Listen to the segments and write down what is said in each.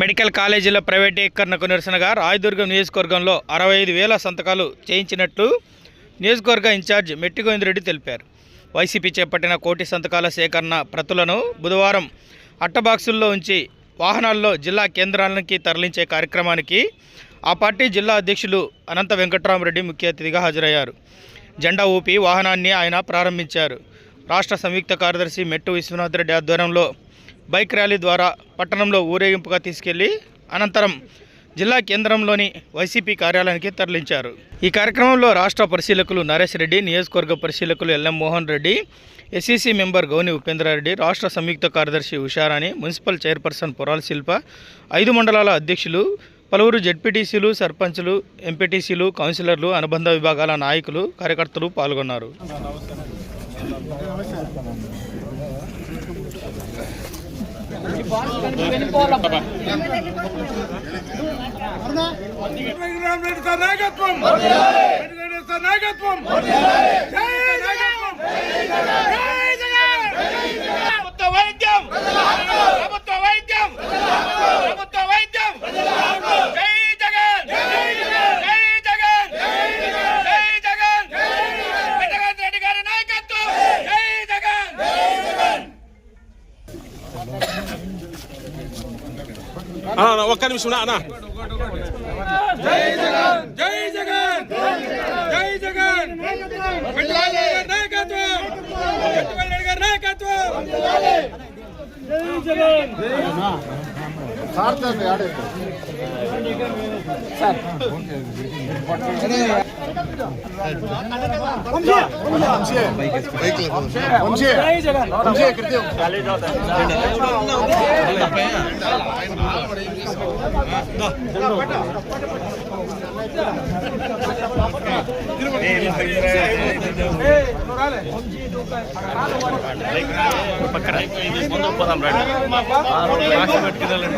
Medical కాలేజీల ప్రైవేటీకరణకు నిరసనగా రాయదుర్గం నియోజకవర్గంలో అరవై ఐదు వేల సంతకాలు చేయించినట్లు నియోజకవర్గ ఇన్ఛార్జ్ మెట్టిగోవిందరెడ్డి తెలిపారు. వైసీపీ చేపట్టిన కోటి సంతకాల సేకరణ ప్రతులను బుధవారం అట్టబాక్సుల్లో ఉంచి వాహనాల్లో జిల్లా కేంద్రాలకి తరలించే కార్యక్రమానికి ఆ పార్టీ జిల్లా అధ్యక్షులు అనంత వెంకట్రామరెడ్డి ముఖ్య అతిథిగా హాజరయ్యారు. జెండా ఊపి వాహనాన్ని ఆయన ప్రారంభించారు. రాష్ట్ర సంయుక్త కార్యదర్శి మెట్టు విశ్వనాథ్ రెడ్డి ఆధ్వర్యంలో బైక్ ర్యాలీ ద్వారా పట్టణంలో ఊరేగింపుగా తీసుకెళ్ళి అనంతరం జిల్లా కేంద్రంలోని వైసీపీ కార్యాలయానికి తరలించారు. ఈ కార్యక్రమంలో రాష్ట్ర పరిశీలకులు నరేష్ రెడ్డి నియోజకవర్గ పరిశీలకులు LM Mohan Reddy SEC member Gouni Upendrareddy రాష్ట్ర సంయుక్త కార్యదర్శి ఉషారాణి మున్సిపల్ చైర్పర్సన్ పొరాల్ శిల్ప ఐదు మండలాల అధ్యక్షులు పలువురు జెడ్పీటీసీలు సర్పంచులు ఎంపీటీసీలు కౌన్సిలర్లు అనుబంధ విభాగాల నాయకులు కార్యకర్తలు పాల్గొన్నారు. నాయకత్వం నాయకత్వం జై నాయకత్వం జై జగన్ ప్రభుత్వ వైద్యం ప్రభుత్వ వైద్యం ప్రభుత్వ వైద్యం జై జగన్ జై జగన్ జై జగన్ వెంకటరెడ్డి రెడ్డి గారి నాయకత్వం జై జగన్ అన్న ఒక్క నిమిషం అన్న జై జగన్ జై జగన్ వెంకటరెడ్డి గారి నాయకత్వం. వెంకటరెడ్డి గారి నాయకత్వం వెనక్కి జరగండి. ఇంకో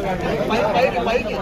వెనక్కి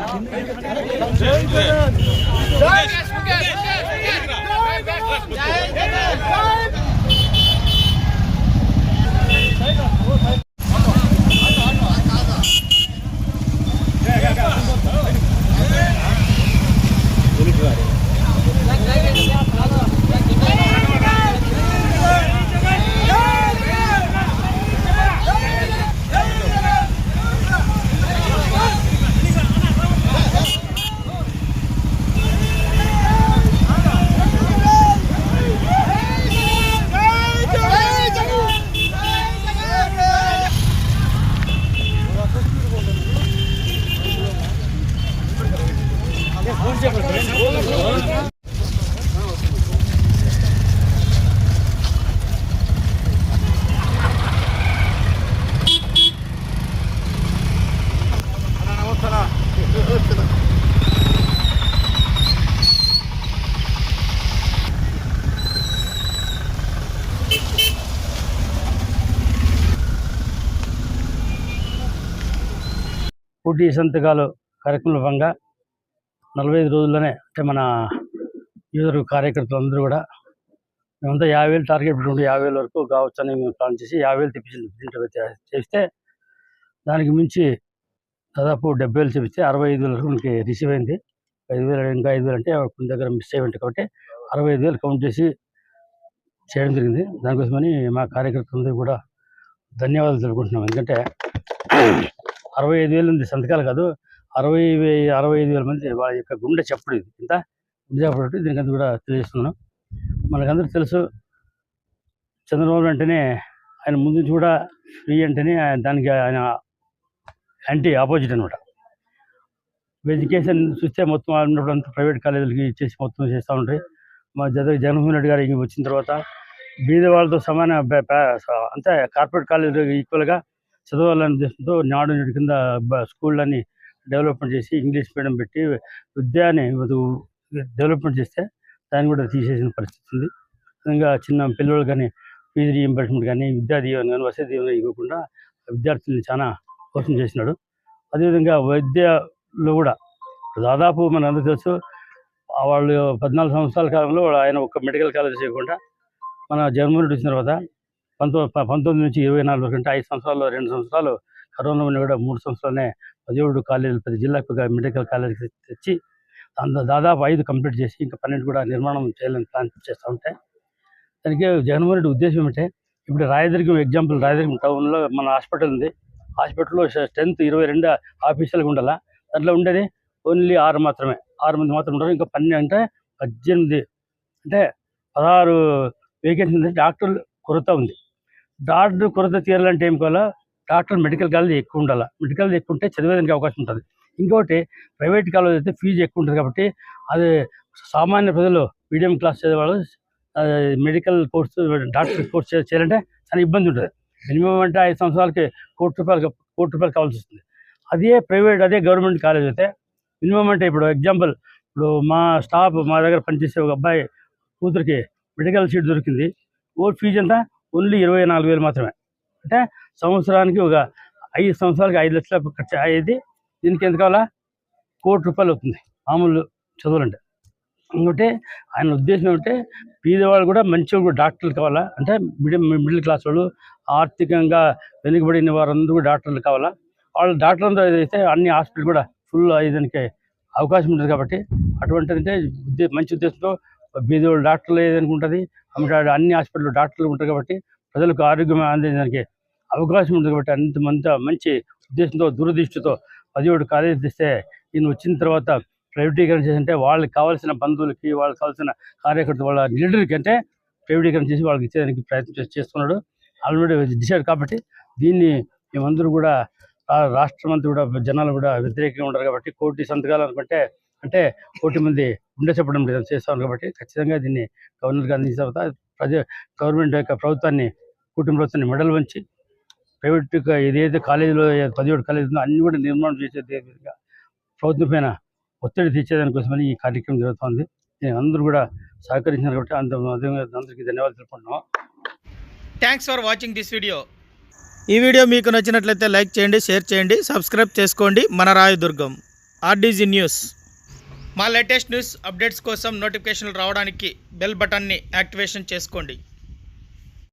పోటీ సంతకాలు కార్యక్రమంలో భాగంగా నలభై ఐదు రోజుల్లోనే అంటే మన యూజర్ కార్యకర్తలు అందరూ కూడా మేమంతా యాభై వేలు టార్గెట్ పెట్టుకుంటే యాభై వేల వరకు కావచ్చని మేము ప్లాన్ చేసి యాభై వేలు తెప్పించింది చేస్తే దానికి మించి దాదాపు డెబ్బై వేలు చూపిస్తే అరవై ఐదు వేల వరకు మనకి రిసీవ్ అయింది. ఐదు వేలు ఇంకా ఐదు వేలు అంటే కొన్ని దగ్గర మిస్ అయ్యి కాబట్టి అరవై ఐదు వేలు కౌంట్ చేసి చేయడం జరిగింది. దానికోసమని మా కార్యకర్తలందరూ కూడా ధన్యవాదాలు తెలుపుకుంటున్నాం. ఎందుకంటే అరవై ఐదు వేలు ఉంది సంతకాలు కాదు. అరవై అరవై ఐదు వేల మంది వాళ్ళ యొక్క గుండె చప్పుడు ఇది. ఇంత? గుండె చప్పుడు దీనికంతా దీనికి కూడా తెలియజేస్తున్నాం మనకందరూ తెలుసు చంద్రబాబు అంటేనే ఆయన ముందు నుంచి కూడా ఫ్రీ అంటేనే ఆయన దానికి ఆయన యాంటీ ఆపోజిట్ అనమాట. ఎడ్యుకేషన్ చూస్తే మొత్తం ఉన్నప్పుడు అంతా ప్రైవేట్ కాలేజీలకి ఇచ్చేసి మొత్తం చేస్తూ ఉంటాయి మా జగ జగన్మోహన్ రెడ్డి గారు వచ్చిన తర్వాత బీద వాళ్ళతో సమాన అంతా కార్పొరేట్ కాలేజీలో ఈక్వల్గా చదవాలనే ఉద్దేశంతో నాడు నేడు కింద స్కూళ్ళని డెవలప్మెంట్ చేసి ఇంగ్లీష్ మీడియం పెట్టి విద్యని డెవలప్మెంట్ చేస్తే దాన్ని కూడా తీసేసిన పరిస్థితి ఉంది. ఇంకా చిన్న పిల్లలు కానీ ఫీజు రీఎంబర్స్మెంట్ కానీ విద్యా దీవెన కానీ వసతి దీవెన ఇవ్వకుండా విద్యార్థుల్ని చాలా మోసం చేసినాడు. అదేవిధంగా వైద్యలో కూడా దాదాపు మన అందరూ తెలుసు వాళ్ళు పద్నాలుగు సంవత్సరాల కాలంలో ఆయన ఒక మెడికల్ కాలేజ్ చేయకుండా మన జగన్మోహన్ రెడ్డి వచ్చిన తర్వాత పంతొమ్మిది పంతొమ్మిది నుంచి ఇరవై నాలుగు కంటే ఐదు సంవత్సరాలు రెండు సంవత్సరాలు కరోనా ఉన్న కూడా మూడు సంవత్సరాలనే పదిహేడు కాలేజీలు ప్రతి జిల్లాకు మెడికల్ కాలేజ్ తెచ్చి అందులో దాదాపు ఐదు కంప్లీట్ చేసి ఇంకా పన్నెండు కూడా నిర్మాణం చేయాలని ప్లాన్ చేస్తూ ఉంటే దానికి జగన్మోహన్ రెడ్డి ఉద్దేశం ఏమంటే ఇప్పుడు రాయదుర్గం ఎగ్జాంపుల్ రాయదుర్గం టౌన్లో మన హాస్పిటల్ ఉంది. హాస్పిటల్లో స్ట్రెంత్ ఇరవై రెండు ఆఫీసులకు ఉండాలా? దాంట్లో ఉండేది ఓన్లీ ఆరు మాత్రమే. ఆరు మంది మాత్రం ఉంటారు. ఇంకా పన్నెండు అంటే పద్దెనిమిది అంటే పదహారు వేకెన్సీ ఉంది డాక్టర్లు కొరత ఉంది. డాక్టర్ కొరత తీరాలంటే ఏం కావాలో? డాక్టర్ మెడికల్ కాలేజ్ ఎక్కువ ఉండాలి? మెడికల్ ఎక్కువ ఉంటే చదివేదానికి అవకాశం ఉంటుంది. ఇంకోటి ప్రైవేట్ కాలేజ్ అయితే ఫీజు ఎక్కువ ఉంటుంది కాబట్టి అది సామాన్య ప్రజలు మీడియం క్లాస్ చదివేవాళ్ళు మెడికల్ కోర్సు డాక్టర్ కోర్స్ చేయాలంటే చాలా ఇబ్బంది ఉంటుంది. మినిమం అంటే ఐదు సంవత్సరాలకి కోటి రూపాయలు కోటి రూపాయలు కావాల్సి వస్తుంది. అదే ప్రైవేట్ అదే గవర్నమెంట్ కాలేజ్ అయితే మినిమం అంటే ఇప్పుడు ఎగ్జాంపుల్ ఇప్పుడు మా స్టాఫ్ మా దగ్గర పనిచేసే ఒక అబ్బాయి కూతురికి మెడికల్ సీట్ దొరికింది. ఓ ఫీజు అంతా ఓన్లీ ఇరవై నాలుగు వేలు మాత్రమే. అంటే సంవత్సరానికి ఒక ఐదు సంవత్సరాలకి ఐదు లక్షల ఖర్చు అయ్యేది. దీనికి ఎంత కావాలా? కోటి రూపాయలు అవుతుంది. మామూలు చదువులంటే. ఇంకోటి ఆయన ఉద్దేశం ఏమంటే పేదవాళ్ళు కూడా మంచిగా కూడా డాక్టర్లు కావాలా? అంటే మిడిల్ మిడిల్ క్లాస్ వాళ్ళు ఆర్థికంగా వెనుకబడిన వారందరూ కూడా డాక్టర్లు కావాలా? వాళ్ళు డాక్టర్ అందరూ అన్ని హాస్పిటల్ కూడా ఫుల్ అయ్యేదానికి అవకాశం ఉంటుంది కాబట్టి అటువంటిది అంటే మంచి ఉద్దేశంతో బీదవాళ్ళు డాక్టర్లు ఏదనుకుంటుంది ఉంటుంది. అన్ని హాస్పిటల్లో డాక్టర్లు ఉంటారు కాబట్టి ప్రజలకు ఆరోగ్యం అందించడానికి అవకాశం ఉంటుంది కాబట్టి అంత మంత మంచి ఉద్దేశంతో దురదృష్టితో పదిహేడు కాలేజీ తెస్తే ఈయన వచ్చిన తర్వాత ప్రైవేటీకరణ చేసింటే వాళ్ళకి కావాల్సిన బంధువులకి వాళ్ళకి కావాల్సిన కార్యకర్త వాళ్ళ లీడర్కి అంటే ప్రైవేటీకరణ చేసి వాళ్ళకి ఇచ్చేదానికి ప్రయత్నం చేసి- చేస్తున్నాడు. ఆల్రెడీ డిసైడ్ కాబట్టి దీన్ని మేమందరూ కూడా రా- రాష్ట్రం అంతా కూడా జనాలు కూడా వ్యతిరేకంగా ఉండరు కాబట్టి కోటి సంతకాలు అనుకుంటే అంటే కోటి మంది ఉండే చెప్పడం లేదు చేస్తాను కాబట్టి ఖచ్చితంగా దీన్ని గవర్నర్కి అందించిన తర్వాత ప్రజ గవర్నమెంట్ యొక్క ప్రభుత్వాన్ని కుటుంబ ప్రభుత్వాన్ని మెడల్ వంచి ప్రైవేట్ ఏదైతే కాలేజీలో పదిహేడు కాలేజీ ఉందో అన్ని కూడా నిర్మాణం చేసే విధంగా ప్రభుత్వం పైన ఒత్తిడి తెచ్చేదానికోసమని ఈ కార్యక్రమం జరుగుతుంది. దీనికి అందరూ కూడా సహకరించారు కాబట్టి అంత అందరికీ ధన్యవాదాలు తెలుపుకుంటున్నాం. Thanks for watching this video ఈ వీడియో మీకు నచ్చినట్లయితే లైక్ చేయండి షేర్ చేయండి సబ్స్క్రైబ్ చేసుకోండి. మన రాయదుర్గం ఆర్డీజీ న్యూస్. మా లేటెస్ట్ న్యూస్ అప్డేట్స్ కోసం నోటిఫికేషన్లు రావడానికి బెల్ బటన్ని యాక్టివేషన్ చేసుకోండి.